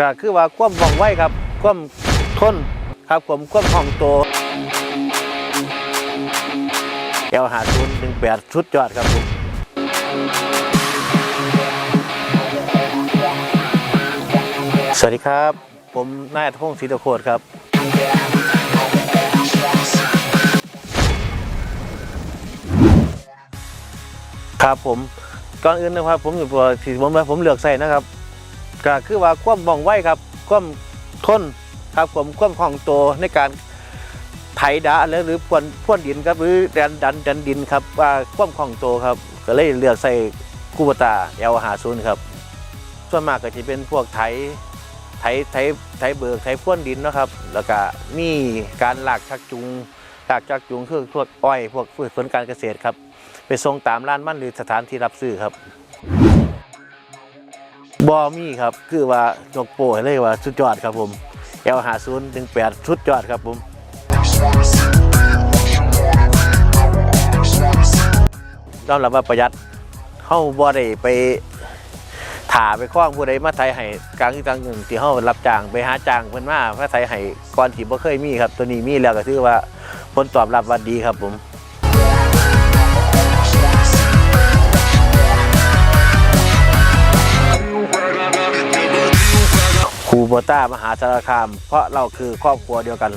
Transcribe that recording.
ก็คือว่าความว่องไวครับความทนครับผมความคล่องตัวเอลหาศูนย์หนึ่งแปดชุดยอดครับผมสวัสดีครับ ผมนายอัธพงศ์ศรีตะโคตรครับ ครับผมก่อนอื่นนะครับ ผมอยู่ตัวที่ผมผมเลือกใส่นะครับ ก็คือว่าความว่องไวครับความทนครับผมความคล่องตัวในการไถดาหรือหรือพรวนพรวนดินครับหรือดันดันดันดินครับว่าความคล่องตัวครับ ก็เลยเลือกใส่คูบตาเอลหาศูนย์ครับ ส่วนมากก็จะเป็นพวกไถไถไถไถเบิกไถพรวนดินนะครับ แล้วก็มีการหลากชักจูงหลากชักจูงคือพวกอ้อย พวกพืชผลการเกษตรครับ ไปส่งตามร้านมั่นหรือสถานที่รับซื้อครับ บอมี่ครับ คือว่ายกโป้ให้เลยว่าสุดยอดครับผมเอลหาศูนย์ถึงแปดชุดยอดครับผมยอมรับว่าประหยัดเข้าบ่ได้ไปถ่าไปคล้องผู้ใดมาไทยให้กลางที่กลางหนึ่งที่เฮารับจ้างไปหาจ้างเพิ่นมามาไทยให้ก่อนที่บ่เคยมีครับ ตัวนี้มีแล้วก็ถือว่าผลตอบรับว่าดีครับผม โบต้ามหาสารคาม เพราะเราคือครอบครัวเดียวกัน